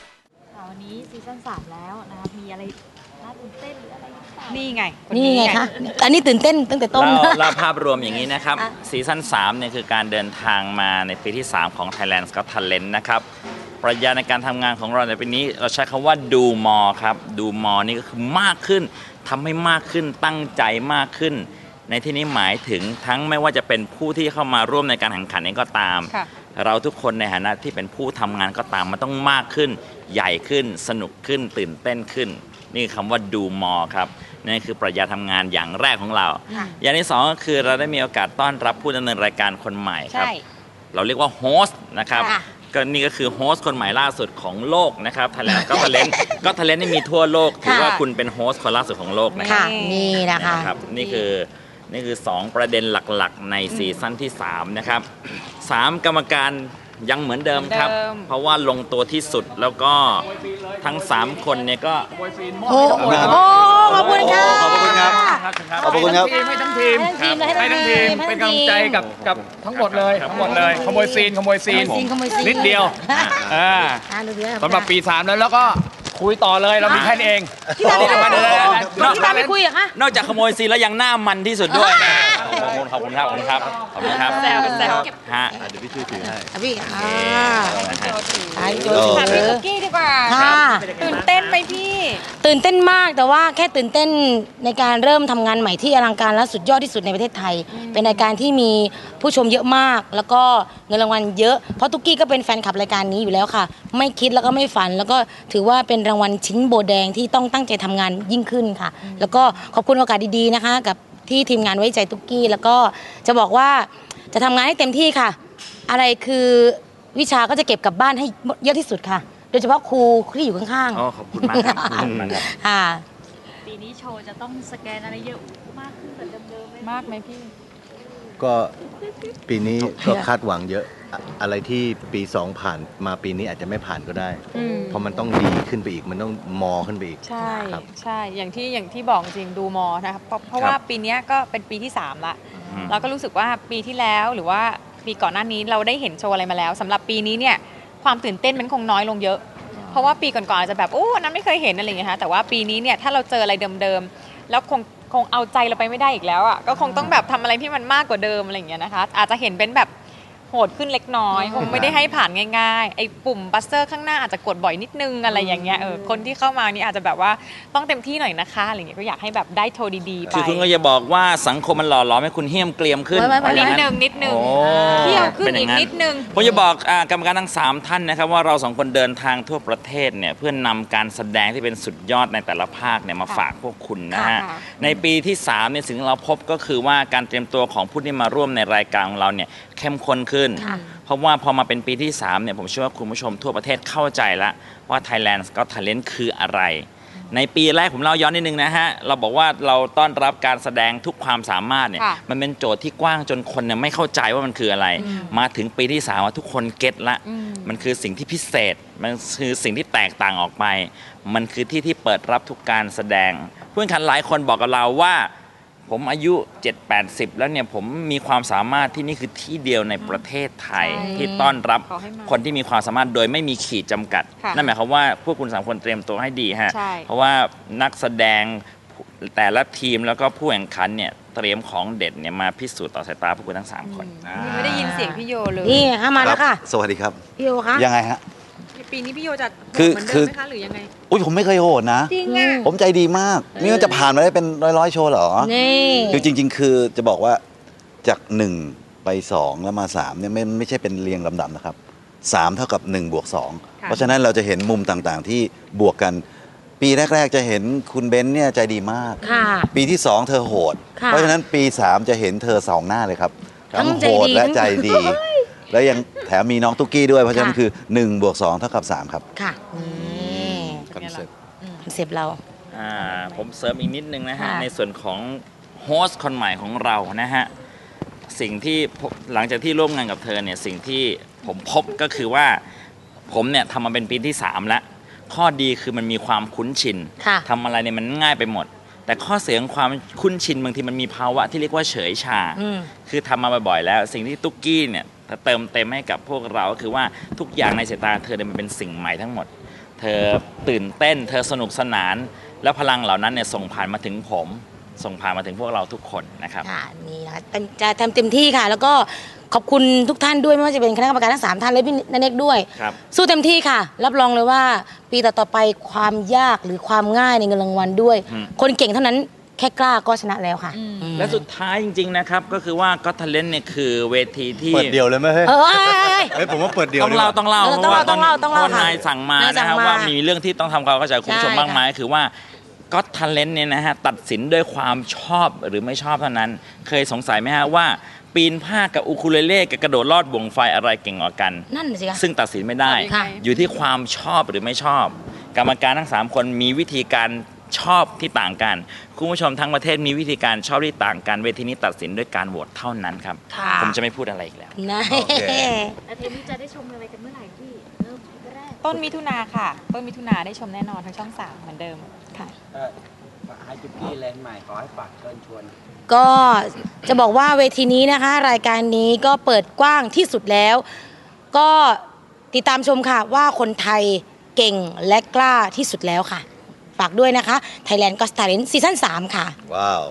วั นนี้ซีซั่น3แล้วนะครับมีอะไรน่าตื่นเต้นหรืออะไรหรือเปล่า นี่ไงนี่ไงคะ อันนี้ตื่นเต้นตั้งแต่ต้นเล่าเล่าภาพรวมอย่างนี้นะครับอะ ซีซั่น3เนี่ยคือการเดินทางมาในปีที่ 3 ของ Thailand Got Talent นะครับปรัชญาในการทำงานของเราในปีนี้เราใช้คำว่าดูมอครับดูมอนี่ก็คือมากขึ้นทำให้มากขึ้นตั้งใจมากขึ้น ในที่นี้หมายถึงทั้งไม่ว่าจะเป็นผู้ที่เข้ามาร่วมในการแข่งขันเองก็ตาม ค่ะ เราทุกคนในฐานะที่เป็นผู้ทำงานก็ตามมันต้องมากขึ้น ใหญ่ขึ้น สนุกขึ้น ตื่นเต้นขึ้น นี่คือคำว่าดูมอครับนั่นคือปรัชญาทำงานอย่างแรกของเราอย่างที่สองก็คือเราได้มีโอกาสต้อนรับผู้ดำเนินรายการคนใหม่ครับเราเรียกว่าโฮสต์นะครับค่ะ ก็นี่ก็คือโฮสต์คนใหม่ล่าสุดของโลกนะครับทะเลก็ทะเลนก็ทะเลนนี่มีทั่วโลกถือว่าคุณเป็นโฮสต์คนล่าสุดของโลกนะครัค่ะบนี่นะคะ นะครับนี่คือ นี่คือ 2 ประเด็นหลักๆ ในซีซั่นที่ 3 นะครับ 3 กรรมการยังเหมือนเดิมครับเพราะว่าลงตัวที่สุดแล้วก็ทั้ง 3 คนเนี่ยก็โอ้โหขอบคุณค่ะขอบคุณครับ ขอบคุณครับ ให้ทั้งทีมให้ทั้งทีมให้ทั้งทีมเป็นกำลังใจกับกับทั้งหมดเลยทั้งหมดเลยขโมยซีนขโมยซีนขโมยซีนขโมยซีนนิดเดียว อ่าอ่าดูดิสำหรับปี 3 แล้วแล้วก็ คุยต่อเลยเรามีแค่นี้เองที่ร้านนี่มาเดินที่ร้านไปคุยอะคะ นอกจากขโมยซีนแล้วยังหน้ามันที่สุดด้วย ขอบคุณขอบคุณครับขอบคุณครับขอบคุณครับแซวแซวฮะเดี๋ยวพี่ช่วยถือให้อะพี่อ่านะฮะอ่าพี่โจโอ้ถืถามพี่อตุ๊กกี้ดีกว่าค่ะตื่นเต้นไหมพี่ ตื่นเต้นมากแต่ว่าแค่ตื่นเต้นในการเริ่มทำงานใหม่ที่อลังการและสุดยอดที่สุดในประเทศไทย เป็นรายการที่มีผู้ชมเยอะมาก แล้วก็เงินรางวัลเยอะเพราะตุ๊กกี้ก็เป็นแฟนคลับรายการนี้อยู่แล้วค่ะ ไม่คิดแล้วก็ไม่ฝัน แล้วก็ถือว่าเป็นรางวัลชิ้นโบแดงที่ต้องตั้งใจทำงานยิ่งขึ้นค่ะ แล้วก็ขอบคุณโอกาสดีๆนะคะ กับ ที่ทีมงานไว้ใจตุ๊กกี้ แล้วก็จะบอกว่าจะทำงานให้เต็มที่ค่ะ อะไรคือวิชาก็จะเก็บกลับบ้านให้เยอะที่สุดค่ะ โดยเฉพาะครูที่อยู่ข้างๆอ๋อขอบคุณมากครับขอบคุณมากครับค่ะ ปีนี้โชว์จะต้องสแกนอะไรเยอะมากขึ้นกว่าเดิมๆไหมมากไหมพี่ ก็ปีนี้ก็คาดหวังเยอะ อะอะไรที่ปีสองผ่านมาปีนี้อาจจะไม่ผ่านก็ได้เพราะมันต้องดีขึ้นไปอีกมันต้องมอขึ้นไปอีกใช่ครับ ใช่อย่างที่อย่างที่บอกจริงดูมอนะครับเพราะเพราะว่าปีเนี้ยก็เป็นปีที่3ละอืม เราก็รู้สึกว่าปีที่แล้วหรือว่าปีก่อนหน้านี้เราได้เห็นโชว์อะไรมาแล้วสำหรับปีนี้เนี่ยความตื่นเต้นมันคงน้อยลงเยอะ เพราะว่าปีก่อนๆอาจจะแบบโอ้อันนั้นไม่เคยเห็นอะไรอย่างเงี้ยฮะแต่ว่าปีนี้เนี่ยถ้าเราเจออะไรเดิมๆแล้วคงคงเอาใจเราไปไม่ได้อีกแล้วอะก็คงต้องแบบทำอะไรที่มันมากกว่าเดิมอะไรอย่างเงี้ยนะคะอาจจะเห็นเป็นแบบ โหดขึ้นเล็กน้อยคงไม่ได้ให้ผ่านง่ายๆไอ้ปุ่มบัสเซอร์ข้างหน้าอาจจะกดบ่อยนิดนึงอะไรอย่างเงี้ยเออคนที่เข้ามานี่อาจจะแบบว่าต้องเต็มที่หน่อยนะคะอะไรเงี้ยก็อยากให้แบบได้โชว์ดีๆไปคือคุณก็จะบอกว่าสังคมมันหล่อหลอมให้คุณเหี้ยมเกรียมขึ้นไว้ไว้ไว้นิดนึงนิดนึงโอ้เที่ยวขึ้นป็อีกย่างนิดนึงผมจะบอกอ่ากรรมการทั้ง 3 ท่านนะครับว่าเราสองคนเดินทางทั่วประเทศเนี่ยเพื่อนนำการแสดงที่เป็นสุดยอดในแต่ละภาคเนี่ยมาฝากพวกคุณนะฮะค่ะในปีที่3เนี่ยสิ่งที่เราพบก็คือว่าการเตรียมตัวของผู้ที่มาร่วมในรายการของเราเนี่ยเข้มข้นขึ้นเพราะว่าพอมาเป็นปีที่ 3 เนี่ย ผมเชื่อว่าคุณผู้ชมทั่วประเทศเข้าใจแล้วว่า Thailand Got Talent คืออะไร ในปีแรกผมเล่าย้อนนิดนึงนะฮะ เราบอกว่าเราต้อนรับการแสดงทุกความสามารถเนี่ยค่ะมันเป็นโจทย์ที่กว้างจนคนเนี่ยไม่เข้าใจว่ามันคืออะไร มาถึงปีที่สามว่าทุกคนเก็ตละ มันคือสิ่งที่พิเศษ มันคือสิ่งที่แตกต่างออกไป มันคือที่ที่เปิดรับทุกการแสดงเพื่อนขันหลายคนบอกกับเราว่า ผมอายุ 7-80 แล้วเนี่ยผมมีความสามารถที่นี่คือที่เดียวในประเทศไทย ใช่ที่ต้อนรับขอให้มาคนที่มีความสามารถโดยไม่มีขีดจำกัด ค่ะนั่นหมายความว่าพวกคุณสามคนเตรียมตัวให้ดีฮะ ใช่ เพราะว่านักแสดงแต่ละทีมแล้วก็ผู้แข่งขันเนี่ยเตรียมของเด็ดเนี่ยมาพิสูจน์ต่อสายตาพวกคุณทั้ง3คนยังไม่ได้ยินเสียงพี่โยเลย นี่ค่ะมาแล้วค่ะ สวัสดีครับ พี่โอคะยังไงฮะ ปีนี้พี่โยจะคือเหมือนคืเดิอมไหมคะหรือยังไง อุ้ยผมไม่เคยโหดนะ จริงอะผมใจดีมาก นี่มันจะผ่านมาได้เป็นร้อยร้อยๆโชว์เหรอนี่คือจริง ๆ คือจะบอกว่าจาก1ไป2แล้วมา3เนี่ยไม่ไม่ใช่เป็นเรียงลำดับนะครับ3เท่ากับ1บวก2เพราะฉะนั้นเราจะเห็นมุมต่างๆที่บวกกันปีแรก ๆ จะเห็นคุณเบนซ์เนี่ยใจดีมากค่ะปีที่2เธอโหดค่ะเพราะฉะนั้นปี3จะเห็นเธอสองหน้าเลยครับ ทั้งโหดใจดีและทั้งใจดี แล้วยังแถมมีน้องตุ๊กกี้ด้วย เพราะฉะนั้นคือ1บวก2เท่ากับ3ครับ ค่ะนี่เป็นไงล่ะคอนเซปต์เราอ่าผมเสริมอีกนิดนึงนะฮะค่ะในส่วนของโฮสต์คนใหม่ของเรานะฮะ สิ่งที่ผมหลังจากที่ร่วมงานกับเธอเนี่ย สิ่งที่ผมพบก็คือว่าผมเนี่ยทำมาเป็นปีที่ 3 แล้ว ข้อดีคือมันมีความคุ้นชินค่ะทำอะไรเนี่ยมันง่ายไปหมดแต่ข้อเสียของความคุ้นชินบางทีมันมีภาวะที่เรียกว่าเฉยชาอืมคือทำมาบ่อยๆแล้ว สิ่งที่ตุ๊กกี้เนี่ย เติมเต็มให้กับพวกเราก็คือว่าทุกอย่างในสายตาเธอเนี่ยมันเป็นสิ่งใหม่ทั้งหมด เธอตื่นเต้น เธอสนุกสนาน แล้วพลังเหล่านั้นเนี่ยส่งผ่านมาถึงผม ส่งผ่านมาถึงพวกเราทุกคนนะครับ ค่ะนี่นะคะเต็มจะทำเต็มที่ค่ะ แล้วก็ขอบคุณทุกท่านด้วยไม่ว่าจะเป็นคณะกรรมการทั้งสามท่านและพี่นันเอกด้วย ครับ สู้เต็มที่ค่ะ รับรองเลยว่า ปีต่อๆไปความยากหรือความง่ายในเงินรางวัลด้วย อืม คนเก่งเท่านั้น แค่กล้าก็ชนะแล้วค่ะอืมและสุดท้ายจริง ๆ นะครับ ก็คือว่าก็ทเลนเนี่ยคือเวทีที่เปิดเดียวเลยไหมเฮ้ยเออเอ้ยเฮ้ยผมว่าเปิดเดียวต้องเล่าดีกว่ต้องเล่าเออเพราะว่าต้องเล่าต้องเล่าพระนายสั่งมานายสั่นะงครับมาว่ามีเรื่องที่ต้องทำความเข้าใจคุณผู้ชมใช่มากมายคือว่าก็ทัเลนเนี่ยนะฮะตัดสินด้วยความชอบหรือไม่ชอบเท่านั้น เคยสงสัยไหมฮะว่า ปีนผ้ากับอูคูเลเล่กับกระโดดลอดบ่วงไฟอะไรเก่งกว่ากัน นั่นน่ะสิคะ ซึ่งตัดสินไม่ได้ ค่ะ อยู่ที่ความชอบหรือไม่ชอบ กรรมการทั้ง 3 คนมีวิธีการ ชอบที่ต่างกัน คุณผู้ชมทั้งประเทศมีวิธีการชอบที่ต่างกัน เวทีนี้ตัดสินด้วยการโหวตเท่านั้นครับ ค่ะ ผมจะไม่พูดอะไรอีกแล้ว นะโอเค แล้วเทปนี้จะได้ชมอะไรกันเมื่อไหร่พี่ เริ่มแรก ต้นมิถุนาค่ะ ต้นมิถุนาได้ชมแน่นอนทั้งช่องสามเหมือนเดิมค่ะให้จุกกี้แลนด์ใหม่ขอให้ฝากเชิญชวน ก็จะบอกว่าเวทีนี้นะคะ รายการนี้ก็เปิดกว้างที่สุดแล้ว ก็ติดตามชมค่ะว่าคนไทยเก่งและกล้าที่สุดแล้วค่ะ ฝากด้วยนะคะ Thailand Got Talent ซีซั่น3ค่ะ ว้าว